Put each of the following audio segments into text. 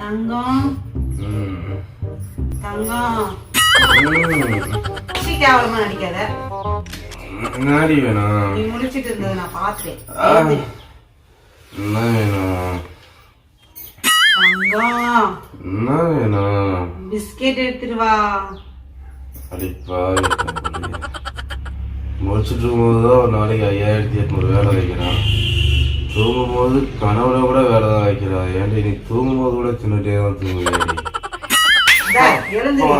தங்கம். தங்கம். கேவலமா நடிக்காத என்னடி வேணும் நீ முடிச்சிட்டு இருந்ததை நான் பார்த்தேன். என்ன வேணும் தங்கம். என்ன வேணும் பிஸ்கெட் எடுத்துட்டு வா. அடிப்பா முடிச்சுட்டு இருக்கும்போது தான் ஒரு நாளைக்கு ஐயாயிரத்தி எட்நூறு வேலை வைக்கிறான். தூங்கும் போது கனவுல கூட வேலை தான் வைக்கிறான் ஏன்டி நீ தூங்கும் போது கூட தின்னுட்டே தான் எழுந்துரு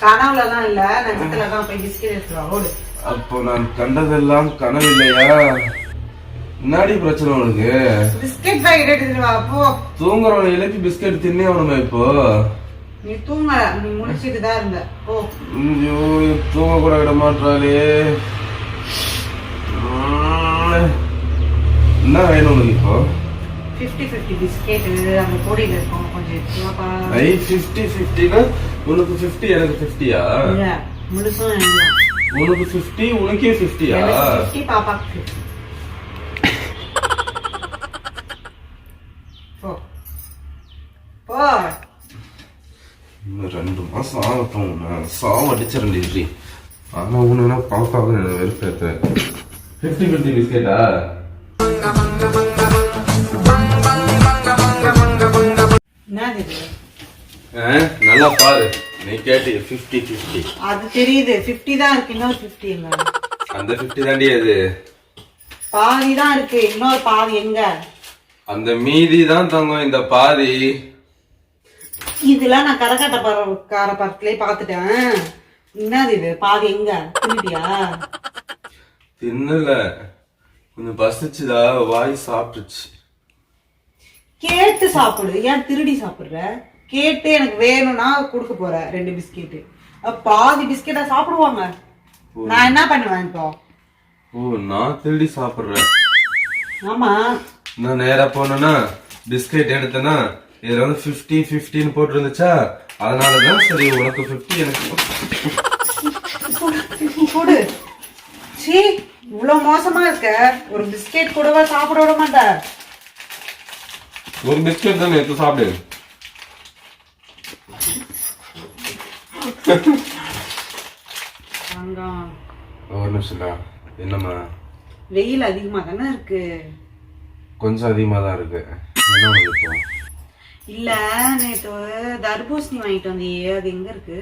கனவுல எல்லாம் இல்ல நட்சத்திர தான் போய் பிஸ்கெட் ஓடு. அப்போ நான் கண்டதெல்லாம் கனவு இல்லையா? முன்னாடி பிரச்சனை உனக்கு? பிஸ்கெட் பாக்கெட் எடுத்துட்டு வா போ. தூங்குறவனை எழுப்பி பிஸ்கட் தின்னே அவனுமே இப்போ? நீ தூங்கல நீ முடிச்சிட்டு தான் இருந்த. போ. ஐயோ தூங்க கூட விட மாட்டாளே. என்ன வேணும் உனக்கு இப்போ? ஃபிஃப்டி ஃபிஃப்டி பிஸ்கெட் அந்த பொடியில் இருக்கும். கொஞ்சம் ஐ ஃபிஃப்டி ஃபிஃப்டினா உனக்கு ஃபிஃப்டி எனக்கு ஃபிஃப்டியா முழுசும் உனக்கு ஃபிஃப்டி உனக்கே ஃபிஃப்டியா ஃபிஃப்டி பாப்பாக்கு. இன்னும் ரெண்டு மாசம் ஆகட்டும். நான் சாவ அடிச்சிடண்டி இப்படி ஆனா உனக்கு பாப்பாவுக்கு வெறுப்பேத்த ஃபிஃப்டி ஃபிஃப்டி பிஸ்கெட்டா என்னது நல்லா பாரு. நீ ஃபிஃப்டி ஃபிஃப்டி அது தெரியுது. ஃபிஃப்டி தான் இருக்கு இன்னொரு ஃபிஃப்டி அந்த ஃபிஃப்டி தாண்டி அது பாதி தான் இருக்கு இன்னொரு பாதி எங்க? அந்த மீதி தான் தங்கம் இந்த பாதி. இதெல்லாம் நான் கரகாட்ட பர கார படத்துலயே பாத்துட்டேன் என்னது இது? பாதி எங்க? திருப்பியா தின்னல. கொஞ்சம் பசிச்சுதா வாய் சாப்பிட்டுச்சு. கேட்டு சாப்பிடு. ஏன் திருடி சாப்பிடுற? கேட்டு எனக்கு வேணும்னா கொடுக்க போற. ரெண்டு பிஸ்கெட்டு. பாதி பிஸ்கெட்டா சாப்பிடுவாங்க. நான் என்ன பண்ணுவேன் இப்போ? ஓ நான் திருடி சாப்பிடுறேன். ஆமா. நான் நேரா போனேன்னா பிஸ்கெட் எடுத்தேன்னா இதுல வந்து ஃபிஃப்டி ஃபிஃப்டின்னு போட்டு இருந்துச்சா அதனாலதான் சரி உனக்கு ஃபிஃப்டி எனக்கு கொடு. சீ இவ்வளவு மோசமா இருக்க. ஒரு பிஸ்கெட் கூடவா சாப்பிட விட மாட்ட. ஒரு பிஸ்கெட் தானே எடுத்து சாப்பிடு. ஒரு நிமிஷம்டா. என்னம்மா? வெயில் அதிகமா தானே இருக்கு? கொஞ்சம் அதிகமா தான் இருக்கு. என்ன இப்போ? இல்ல நேத்து தர்பூசணி வாங்கிட்டு வந்தியே அது எங்க இருக்கு?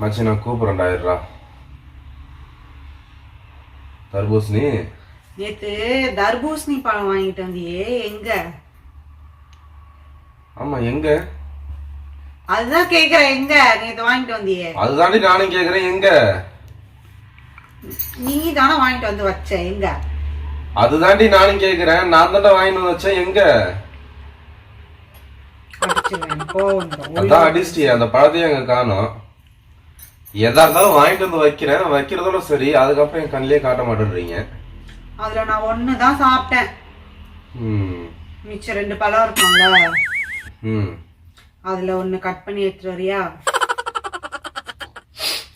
மச்சி நான் கூப்பிட்றேன்டா இருடா. தர்பூசணி? நேத்து தர்பூசணி பழம் வாங்கிட்டு வந்தியே எங்க? ஆமா எங்க? அதுதான் கேக்குறேன் எங்க? நேத்து வாங்கிட்டு வந்தியே. அதுதாண்டி நானும் கேக்குறேன் எங்க? நீ தானே வாங்கிட்டு வந்து வச்ச எங்க? அதுதாண்டி நானும் கேக்குறேன் நான் தாண்டா வாங்கிட்டு வந்து வச்சேன் எங்க. அதான் அடிச்சிட்டியே அந்த பழத்தையும் எங்க காணோம். எதா இருந்தாலும் வாங்கிட்டு வந்து வைக்கிறேன் வைக்கிறதோட சரி அதுக்கப்புறம் என் கண்ணிலே காட்ட மாட்டேன்றீங்க. அதுல நான் ஒண்ணு தான் சாப்பிட்டேன். ம். மிச்சம் ரெண்டு பழம் இருக்கும்ல. ம். அதுல ஒண்ணு கட் பண்ணி எடுத்துட்டு வரியா?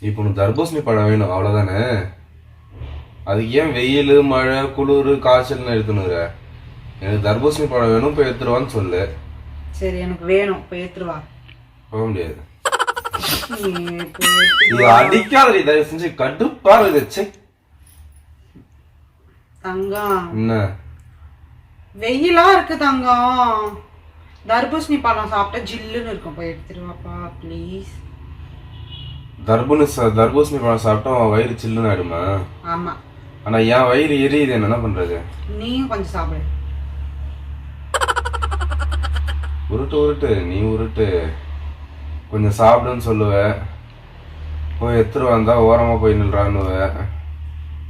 இப்போ உனக்கு தர்பூசணி பழம் வேணும் அவ்வளவுதானே? அதுக்கு ஏன் வெயில் மழை குளிர் காய்ச்சல்னு எடுத்துனுற எனக்கு தர்பூசணி பழம் வேணும் போய் எடுத்துருவான்னு சொல்லு. சரி எனக்கு வேணும் போய் எடுத்துட்டு வா. போக முடியாது. இது அடிக்காதடி தயவு செஞ்சு கடுப்பா இருக்குது ச்சே. தங்கம். என்ன? வெயிலா இருக்கு தங்கம். தர்பூசணி பழம் சாப்பிட்டா ஜில்லுன்னு இருக்கும். போய் எடுத்துட்டு வாப்பா ப்ளீஸ் தர்பூனி தர்பூசணி பழம் சாப்பிட்டா உன் வயிறு சில்லுன்னு ஆயிடுமா? ஆமா. ஆனா என் வயிறு எரியுது. என்ன பண்றது? நீயும் கொஞ்சம் சாப்பிடு. உருட்டு உருட்டு. நீ உருட்டு. கொஞ்சம் சாப்பிடுன்னு சொல்லுவ. போய் எடுத்துட்டு வந்தா ஓரமா போய் நில்றான்னுவ.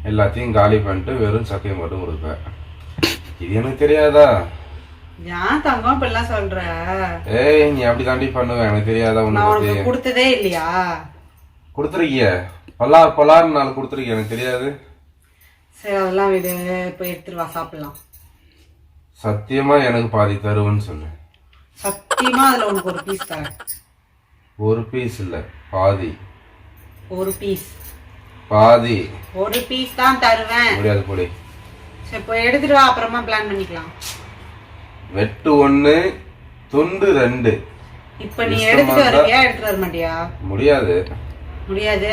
எல்லாத்தையும் காலி பண்ணிட்டு வெறும் சக்கையை மட்டும் கொடுப்ப இது எனக்கு தெரியாதா? ஏன் தங்கம் இப்படிலாம் சொல்ற? ஏய் நீ அப்படி தாண்டி பண்ணுவ? எனக்கு தெரியாதா உனக்கு கொடுத்ததே இல்லையா? கொடுத்துருக்கிய. பல்லார் பல்லார் நாள் கொடுத்துருக்கிய. எனக்கு தெரியாது. சரி அதெல்லாம் விடு. போய் எடுத்துட்டு வா சாப்பிடலாம். சத்தியமா எனக்கு பாதி தருவேன்னு சொல்லு சத்தியமா அதுல உனக்கு ஒரு பீஸ் தரேன். ஒரு பீஸ் இல்ல பாதி. ஒரு பீஸ் பாதி. ஒரு பீஸ் தான் தருவேன். முடியாது போடி. சரி இப்போ எடுத்துட்டு வா அப்புறமா பிளான் பண்ணிக்கலாம். வெட்டு ஒண்ணு துண்டு ரெண்டு. இப்போ நீ எடுத்துட்டு வருவியா எடுத்துட்டு வர மாட்டியா? முடியாது. முடியாது.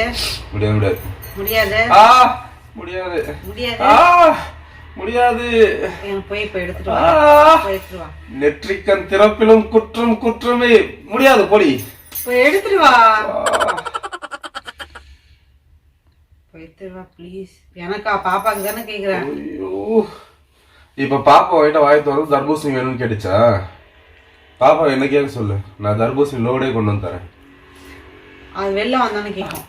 முடியாது முடியாது. முடியாது. ஆ முடியாது. முடியாது. ஆ முடியாது. போய் இப்போ எடுத்துட்டு வா. நெற்றிக்கண் திறப்பிலும் குற்றம் குற்றமே. முடியாது போடி. போய் எடுத்துட்டு வா. ஆ. போய் எடுத்துட்டு வா ப்ளீஸ் எனக்கா? பாப்பாக்கு தானே கேக்குறேன். ஐயோ. இப்ப பாப்பா கிட்ட வாய் திறந்து தர்பூசணி வேணும்னு கேட்டுச்சா? பாப்பா என்ன கேட்க சொல்லு? நான் தர்பூசணி லோடே கொண்டு வந்து தரேன். அது வெளில வந்தானே கேட்கும்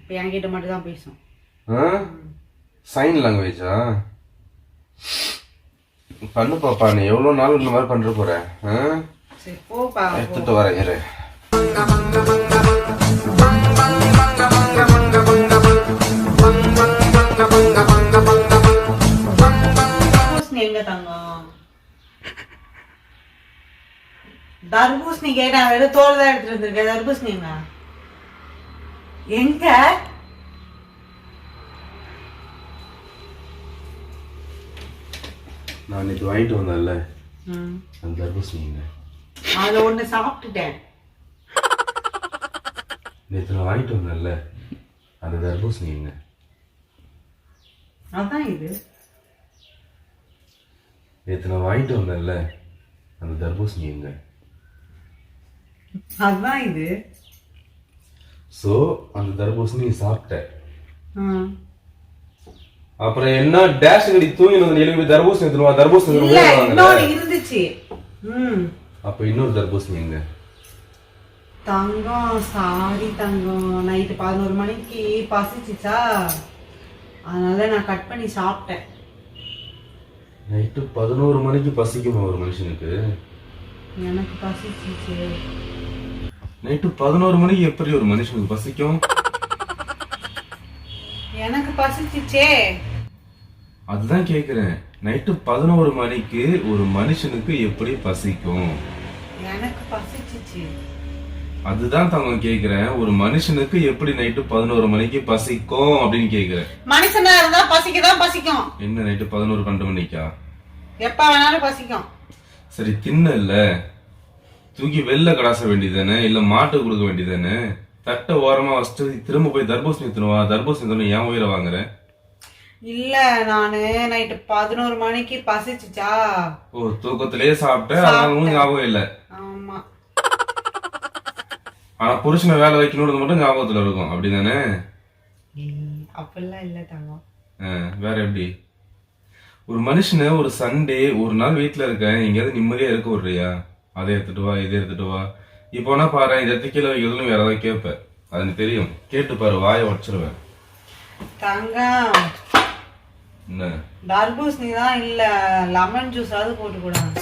இப்போ என்கிட்ட மட்டும் தான் பேசும் சைன் லாங்குவேஜா பண்ணு பாப்பா நீ எவ்வளவு நாள் இந்த மாதிரி பண்ற போற. எடுத்துட்டு வரேன் தர்பூசணி கேட்டா வெறும் தோல் தான் எடுத்துட்டு வந்திருக்கேன் தர்பூசணி எங்க? நான் நேற்று வாங்கிட்டு வந்தேன்ல. அந்த தர்பூசணிங்க. அதுல ஒண்ணு சாப்பிட்டுட்டேன். நேற்று நான் வாங்கிட்டு வந்தேன்ல. அந்த தர்பூசணிங்க. அதான் இது. நேற்று நான் வாங்கிட்டு வந்தேன்ல. அந்த தர்பூசணிங்க. அதான் இது. ஸோ அந்த தர்பூசணி சாப்பிட்டேன். அப்புறம் என்ன டேஷ் கடி தூங்கி வந்து எழுப்பி தர்பூசணி எடுத்துருவா தர்பூசணி இருந்துச்சு. அப்ப இன்னொரு தர்பூசணி எங்க? தங்கம் சாரி தங்கம். நைட்டு பதினோரு மணிக்கு பசிச்சுச்சா? அதனால நான் கட் பண்ணி சாப்பிட்டேன். நைட்டு பதினோரு மணிக்கு பசிக்குமா ஒரு மனுஷனுக்கு? எனக்கு பசிச்சுச்சு. நைட்டு பதினோரு மணிக்கு எப்படி ஒரு மனுஷனுக்கு பசிக்கும்? எனக்கு பசிச்சுச்சே. அதுதான் கேக்குறேன். நைட்டு பதினோரு மணிக்கு ஒரு மனுஷனுக்கு எப்படி பசிக்கும்? எனக்கு பசிச்சுச்சு. அதுதான் தங்க கேக்குறேன். ஒரு மனுஷனுக்கு எப்படி நைட்டு பதினோரு மணிக்கு பசிக்கும் அப்படின்னு கேக்குறேன். மனுஷனா இருந்தா பசிக்கதான் பசிக்கும். என்ன நைட்டு பதினோரு பன்னெண்டு மணிக்கா? எப்ப வேணாலும் பசிக்கும். சரி தின்னல்ல. தூக்கி வெளில கடாச வேண்டியதானே இல்ல மாட்டுக்கு கொடுக்க வேண்டியதானே தட்டை ஓரமா வச்சுட்டு திரும்ப போய் தர்பூசணி தின்னுவா தர்பூசணி தின்னு ஏன் உயிரை வாங்குறேன் இல்ல நானு நைட்டு பதினோரு மணிக்கு பசிச்சுச்சா? ஓ தூக்கத்திலேயே சாப்பிட்டேன். அதனால ஞாபகம் இல்ல. ஆமா. ஆனா புருஷனை வேலை வைக்கணும்னு மட்டும் ஞாபகத்துல இருக்கும். அப்படிதானே? இல்ல, அப்படிலாம் இல்ல தங்கம். வேற எப்படி? ஒரு மனுஷனை ஒரு சண்டே ஒரு நாள் வீட்டுல இருக்கேன். எங்கேயாவது நிம்மதியா இருக்க விடுறியா? அதை எடுத்துட்டு வா இதை எடுத்துட்டு வா. இப்போ வேணா பாரு இதை எடுத்து கீழே வைக்கிறதுன்னு வேற ஏதாவது கேட்பேன். அது எனக்கு தெரியும். கேட்டு பாரு வாயை உடச்சிருவேன். தங்கம். என்ன? தர்பூசணி தான் இல்ல லெமன் ஜூஸாவது போட்டு கூடாது